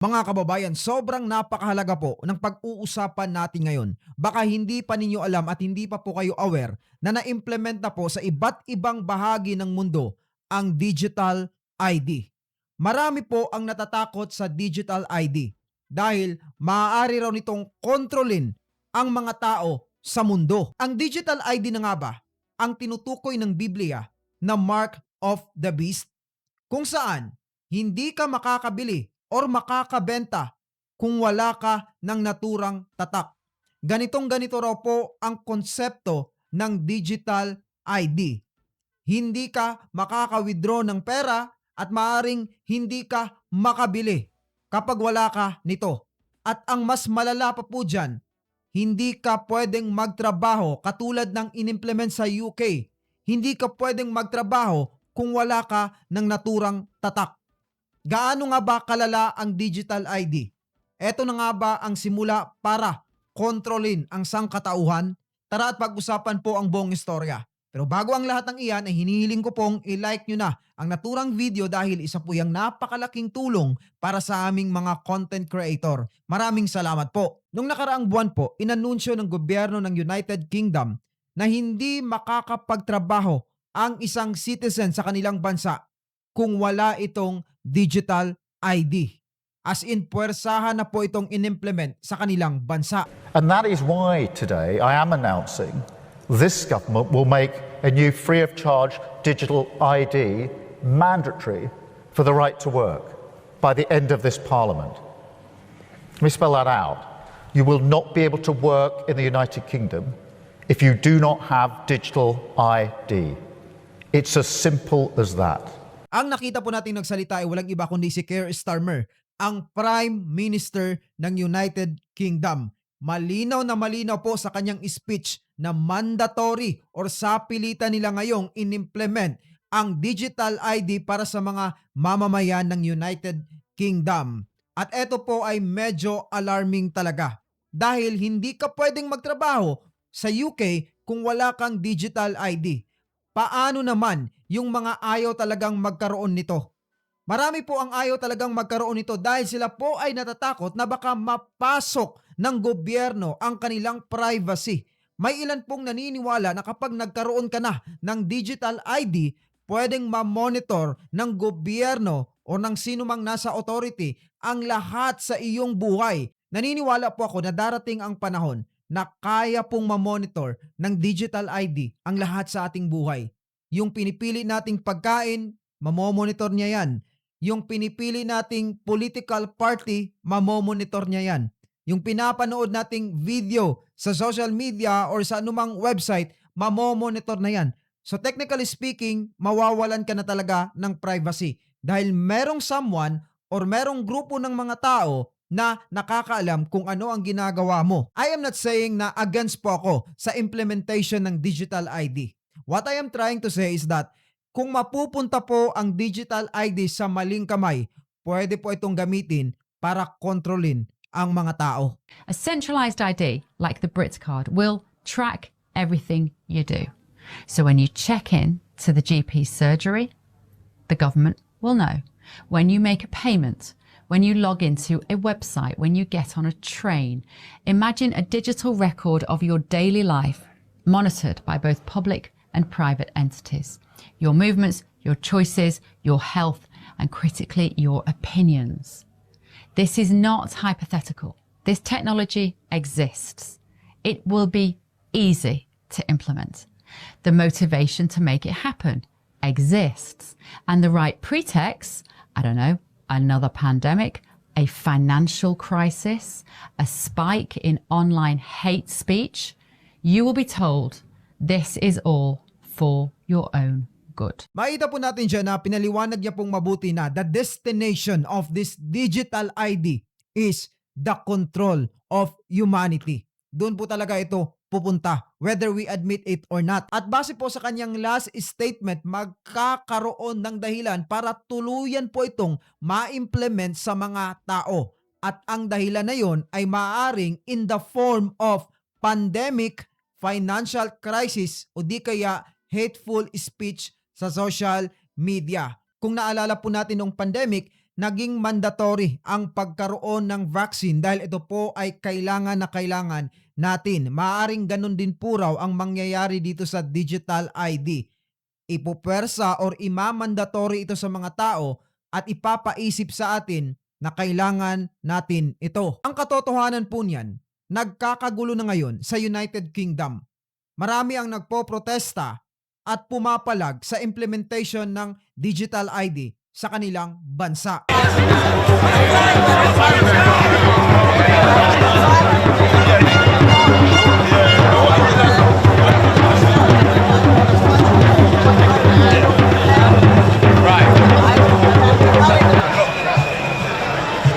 Mga kababayan, sobrang napakahalaga po ng pag-uusapan natin ngayon. Baka hindi pa ninyo alam at hindi pa po kayo aware na na-implement na po sa iba't ibang bahagi ng mundo ang digital ID. Marami po ang natatakot sa digital ID dahil maaari raw nitong kontrolin ang mga tao sa mundo. Ang digital ID na nga ba ang tinutukoy ng Biblia na mark of the beast kung saan hindi ka makakabili or makakabenta kung wala ka ng naturang tatak. Ganitong ganito raw po ang konsepto ng digital ID. Hindi ka makaka-withdraw ng pera at maaring hindi ka makabili kapag wala ka nito. At ang mas malala pa po dyan, hindi ka pwedeng magtrabaho katulad ng inimplement sa UK. Hindi ka pwedeng magtrabaho kung wala ka ng naturang tatak. Gaano nga ba kalala ang digital ID? Ito na nga ba ang simula para kontrolin ang sangkatauhan? Tara at pag-usapan po ang buong istorya. Pero bago ang lahat ng iyan ay hinihiling ko pong i-like nyo na ang naturang video dahil isa po yung napakalaking tulong para sa aming mga content creator. Maraming salamat po. Nung nakaraang buwan po, inanunsyo ng gobyerno ng United Kingdom na hindi makakapagtrabaho ang isang citizen sa kanilang bansa kung wala itong digital ID. As in, puwersahan na po itong inimplement sa kanilang bansa. And that is why today I am announcing this government will make a new free of charge digital ID mandatory for the right to work by the end of this parliament. Let me spell that out. You will not be able to work in the United Kingdom if you do not have digital ID. It's as simple as that. Ang nakita po natin nagsalita ay walang iba kundi si Keir Starmer, ang Prime Minister ng United Kingdom. Malinaw na malinaw po sa kanyang speech na mandatory or sapilitan nila ngayong inimplement ang digital ID para sa mga mamamayan ng United Kingdom. At ito po ay medyo alarming talaga dahil hindi ka pwedeng magtrabaho sa UK kung wala kang digital ID. Paano naman yung mga ayaw talagang magkaroon nito? Marami po ang ayaw talagang magkaroon nito dahil sila po ay natatakot na baka mapasok ng gobyerno ang kanilang privacy. May ilan pong naniniwala na kapag nagkaroon ka na ng digital ID, pwedeng ma-monitor ng gobyerno o ng sino mang nasa authority ang lahat sa iyong buhay. Naniniwala po ako na darating ang panahon na kaya pong ma-monitor ng digital ID ang lahat sa ating buhay. Yung pinipili nating pagkain, mamomonitor niya yan. Yung pinipili nating political party, mamomonitor niya yan. Yung pinapanood nating video sa social media or sa anumang website, mamomonitor na yan. So technically speaking, mawawalan ka na talaga ng privacy dahil merong someone or merong grupo ng mga tao na nakakaalam kung ano ang ginagawa mo. I am not saying na against po ako sa implementation ng digital ID. What I am trying to say is that kung mapupunta po ang digital ID sa maling kamay, pwede po itong gamitin para kontrolin ang mga tao. A centralized ID, like the Brit card, will track everything you do. So when you check in to the GP surgery, the government will know. When you make a payment, when you log into a website, when you get on a train, imagine a digital record of your daily life monitored by both public and private entities. Your movements, your choices, your health, and critically, your opinions. This is not hypothetical. This technology exists. It will be easy to implement. The motivation to make it happen exists. And the right pretext, I don't know, another pandemic, a financial crisis, a spike in online hate speech, you will be told this is all for your own good. Makita po natin dyan na pinaliwanag niya pong mabuti na the destination of this digital ID is the control of humanity. Doon po talaga ito pupunta, whether we admit it or not. At base po sa kanyang last statement, magkakaroon ng dahilan para tuluyan po itong ma-implement sa mga tao. At ang dahilan na yon ay maaring in the form of pandemic, financial crisis, o di kaya hateful speech sa social media. Kung naalala po natin nung pandemic, naging mandatory ang pagkaroon ng vaccine dahil ito po ay kailangan na kailangan natin. Maaring ganun din po raw ang mangyayari dito sa digital ID. Ipupwersa or imamandatory ito sa mga tao at ipapaisip sa atin na kailangan natin ito. Ang katotohanan po niyan, nagkakagulo na ngayon sa United Kingdom. Marami ang nagpo-protesta at pumapalag sa implementation ng digital ID sa kanilang bansa.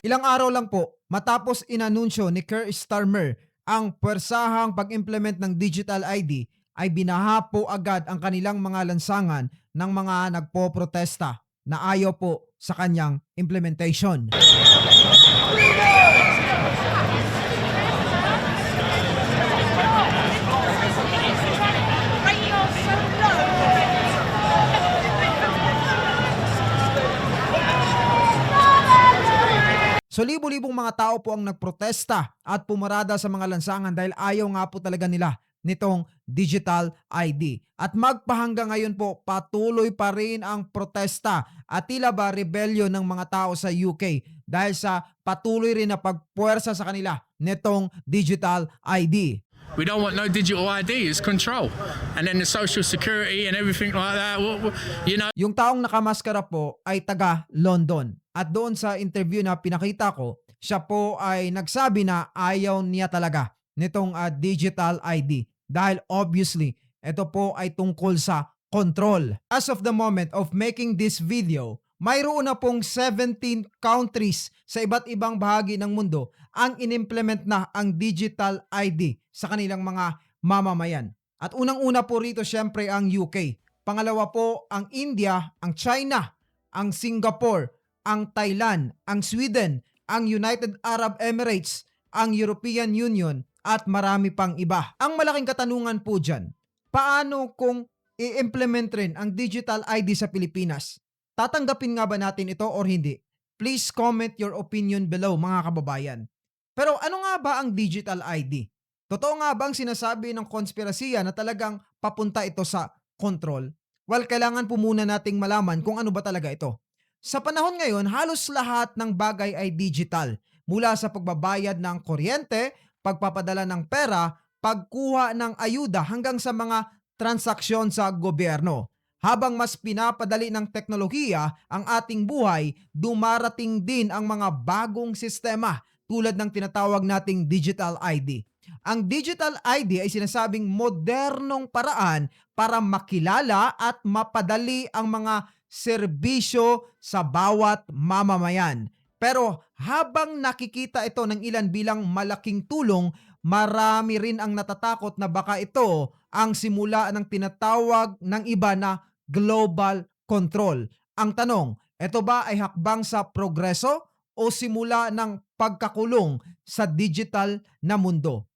Ilang araw lang po matapos inanunsyo ni Keir Starmer ang pwersahang pag-implement ng digital ID ay binaha po agad ang kanilang mga lansangan ng mga nagpo-protesta na ayaw po sa kanyang implementation. So libo-libong mga tao po ang nagprotesta at pumarada sa mga lansangan dahil ayaw nga po talaga nila nitong digital ID. At magpahanggang ngayon po patuloy pa rin ang protesta at tila ba rebellion ng mga tao sa UK dahil sa patuloy rin na pagpuwersa sa kanila nitong digital ID. We don't want no digital ID. It's control, and then the social security and everything like that. You know, Yung taong nakamaskara po ay taga London. At doon sa interview na pinakita ko, siya po ay nagsabi na ayaw niya talaga nitong ah, digital ID. Dahil obviously, ito po ay tungkol sa control. As of the moment of making this video, mayroon na pong 17 countries sa iba't ibang bahagi ng mundo ang inimplement na ang digital ID sa kanilang mga mamamayan. At unang-una po rito syempre ang UK. Pangalawa po ang India, ang China, ang Singapore, ang Thailand, ang Sweden, ang United Arab Emirates, ang European Union at marami pang iba. Ang malaking katanungan po dyan, paano kung i-implement rin ang digital ID sa Pilipinas? Tatanggapin nga ba natin ito or hindi? Please comment your opinion below mga kababayan. Pero ano nga ba ang digital ID? Totoo nga bang sinasabi ng konspirasiya na talagang papunta ito sa control? Well, kailangan po muna nating malaman kung ano ba talaga ito. Sa panahon ngayon, halos lahat ng bagay ay digital. Mula sa pagbabayad ng kuryente, pagpapadala ng pera, pagkuha ng ayuda hanggang sa mga transaksyon sa gobyerno. Habang mas pinapadali ng teknolohiya ang ating buhay, dumarating din ang mga bagong sistema tulad ng tinatawag nating digital ID. Ang digital ID ay sinasabing modernong paraan para makilala at mapadali ang mga serbisyo sa bawat mamamayan. Pero habang nakikita ito ng ilan bilang malaking tulong, marami rin ang natatakot na baka ito ang simula ng tinatawag ng iba na global control. Ang tanong, ito ba ay hakbang sa progreso o simula ng pagkakulong sa digital na mundo?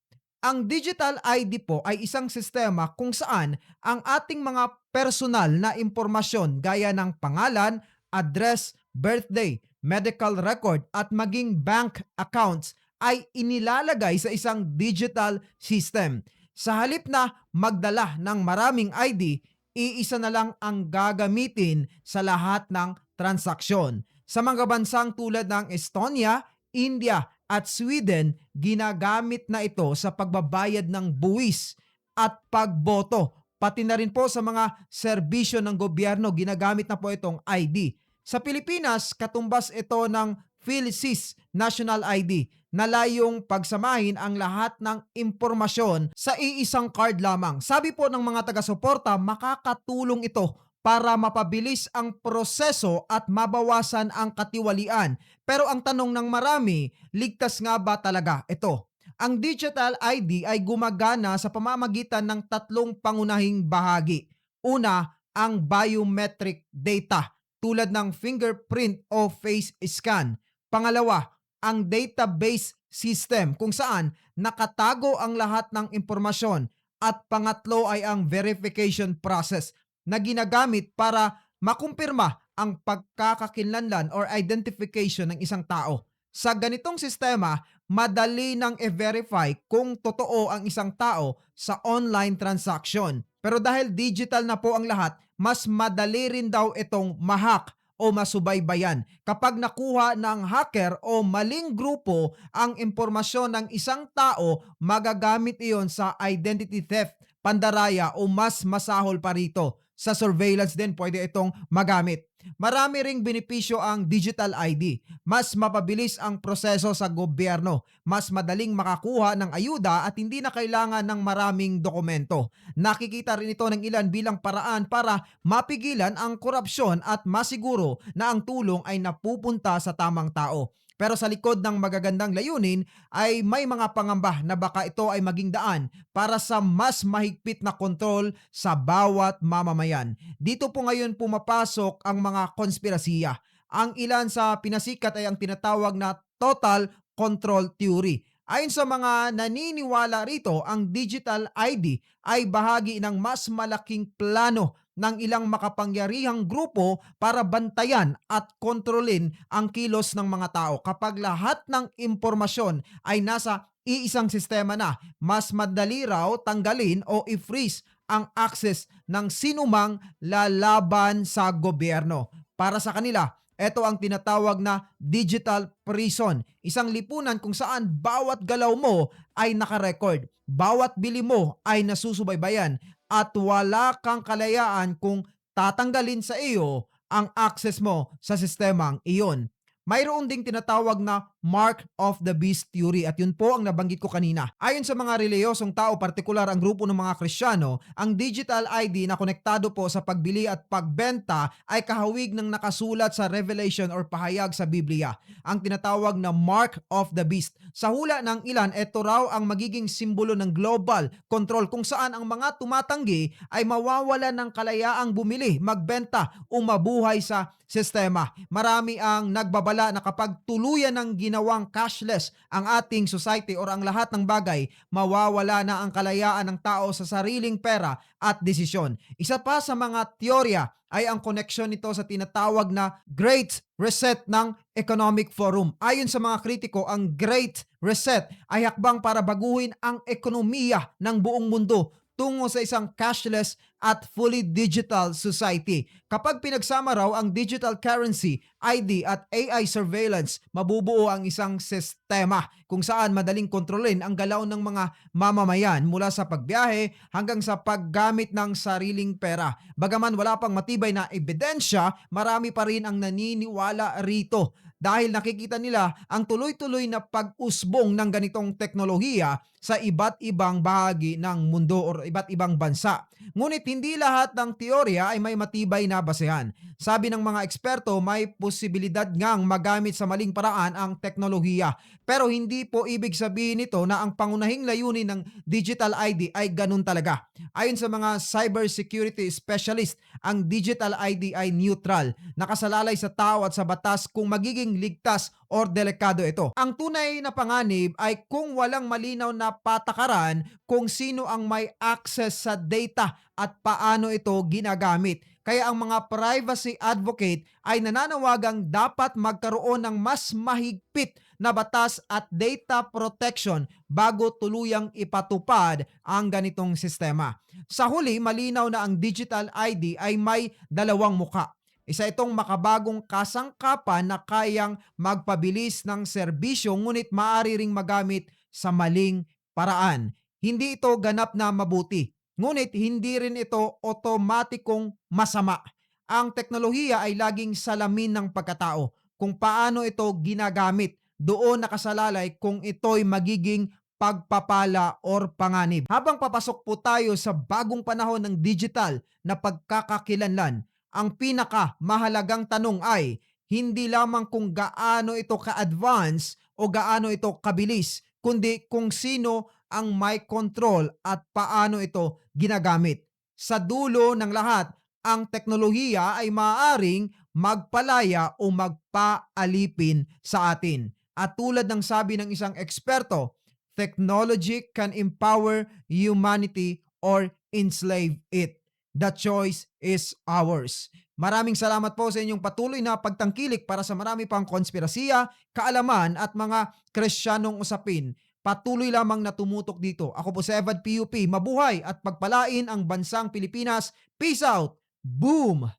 Ang digital ID po ay isang sistema kung saan ang ating mga personal na impormasyon gaya ng pangalan, address, birthday, medical record at maging bank accounts ay inilalagay sa isang digital system. Sa halip na magdala ng maraming ID, iisa na lang ang gagamitin sa lahat ng transaksyon. Sa mga bansang tulad ng Estonia, India at Sweden, ginagamit na ito sa pagbabayad ng buwis at pagboto. Pati na rin po sa mga serbisyo ng gobyerno, ginagamit na po itong ID. Sa Pilipinas, katumbas ito ng PhilSys National ID na layong pagsamahin ang lahat ng impormasyon sa iisang card lamang. Sabi po ng mga taga-suporta, makakatulong ito para mapabilis ang proseso at mabawasan ang katiwalian. Pero ang tanong ng marami, ligtas nga ba talaga ito? Ang digital ID ay gumagana sa pamamagitan ng tatlong pangunahing bahagi. Una, ang biometric data tulad ng fingerprint o face scan. Pangalawa, ang database system kung saan nakatago ang lahat ng impormasyon. At pangatlo ay ang verification process na ginagamit para makumpirma ang pagkakakinlanlan or identification ng isang tao. Sa ganitong sistema, madali nang i-verify kung totoo ang isang tao sa online transaction. Pero dahil digital na po ang lahat, mas madali rin daw itong mahack o masubaybayan. Kapag nakuha ng hacker o maling grupo ang impormasyon ng isang tao, magagamit iyon sa identity theft, pandaraya o mas masahol pa rito. Sa surveillance din pwede itong magamit. Marami ring benepisyo ang digital ID. Mas mapabilis ang proseso sa gobyerno. Mas madaling makakuha ng ayuda at hindi na kailangan ng maraming dokumento. Nakikita rin ito ng ilan bilang paraan para mapigilan ang korupsyon at masiguro na ang tulong ay napupunta sa tamang tao. Pero sa likod ng magagandang layunin ay may mga pangamba na baka ito ay maging daan para sa mas mahigpit na kontrol sa bawat mamamayan. Dito po ngayon pumapasok ang mga konspirasiya. Ang ilan sa pinasikat ay ang tinatawag na total control theory. Ayon sa mga naniniwala rito, ang digital ID ay bahagi ng mas malaking plano ng ilang makapangyarihang grupo para bantayan at kontrolin ang kilos ng mga tao. Kapag lahat ng impormasyon ay nasa iisang sistema na, mas madali raw tanggalin o i-freeze ang access ng sinumang lalaban sa gobyerno. Para sa kanila, ito ang tinatawag na digital prison. Isang lipunan kung saan bawat galaw mo ay nakarecord. Bawat bili mo ay nasusubaybayan at wala kang kalayaan kung tatanggalin sa iyo ang access mo sa sistemang iyon. Mayroon ding tinatawag na Mark of the Beast Theory at yun po ang nabanggit ko kanina. Ayon sa mga reliyosong tao, partikular ang grupo ng mga Krisyano, ang digital ID na konektado po sa pagbili at pagbenta ay kahawig ng nakasulat sa Revelation or pahayag sa Biblia, ang tinatawag na Mark of the Beast. Sa hula ng ilan, ito raw ang magiging simbolo ng global control kung saan ang mga tumatanggi ay mawawala ng kalayaang bumili, magbenta o mabuhay sa sistema. Marami ang nagbabala na kapag tuluyan ng ginawang cashless ang ating society or ang lahat ng bagay, mawawala na ang kalayaan ng tao sa sariling pera at desisyon. Isa pa sa mga teorya ay ang koneksyon nito sa tinatawag na Great Reset ng Economic Forum. Ayon sa mga kritiko, ang Great Reset ay hakbang para baguhin ang ekonomiya ng buong mundo tungo sa isang cashless at fully digital society. Kapag pinagsama raw ang digital currency, ID at AI surveillance, mabubuo ang isang sistema kung saan madaling kontrolin ang galaw ng mga mamamayan mula sa pagbiyahe hanggang sa paggamit ng sariling pera. Bagaman wala pang matibay na ebidensya, marami pa rin ang naniniwala rito dahil nakikita nila ang tuloy-tuloy na pag-usbong ng ganitong teknolohiya sa iba't ibang bahagi ng mundo o iba't ibang bansa. Ngunit hindi lahat ng teorya ay may matibay na basehan. Sabi ng mga eksperto, may posibilidad ngang magamit sa maling paraan ang teknolohiya. Pero hindi po ibig sabihin nito na ang pangunahing layunin ng digital ID ay ganun talaga. Ayon sa mga cybersecurity specialist, ang digital ID ay neutral, nakasalalay sa tao at sa batas kung magiging ligtas or delikado ito. Ang tunay na panganib ay kung walang malinaw na patakaran kung sino ang may access sa data at paano ito ginagamit. Kaya ang mga privacy advocate ay nananawagang dapat magkaroon ng mas mahigpit na batas at data protection bago tuluyang ipatupad ang ganitong sistema. Sa huli, malinaw na ang digital ID ay may dalawang muka. Isa itong makabagong kasangkapan na kayang magpabilis ng serbisyo ngunit maaari ring magamit sa maling paraan. Hindi ito ganap na mabuti. Ngunit hindi rin ito otomatikong masama. Ang teknolohiya ay laging salamin ng pagkatao. Kung paano ito ginagamit, doon nakasalalay kung ito'y magiging pagpapala or panganib. Habang papasok po tayo sa bagong panahon ng digital na pagkakakilanlan, ang pinaka mahalagang tanong ay hindi lamang kung gaano ito ka-advance o gaano ito kabilis, kundi kung sino ang may control at paano ito ginagamit. Sa dulo ng lahat, ang teknolohiya ay maaaring magpalaya o magpaalipin sa atin. At tulad ng sabi ng isang eksperto, technology can empower humanity or enslave it. The choice is ours. Maraming salamat po sa inyong patuloy na pagtangkilik para sa marami pang konspirasiya, kaalaman at mga Krisyanong usapin. Patuloy lamang na tumutok dito. Ako po si Evad PUP. Mabuhay at pagpalain ang bansang Pilipinas. Peace out! Boom!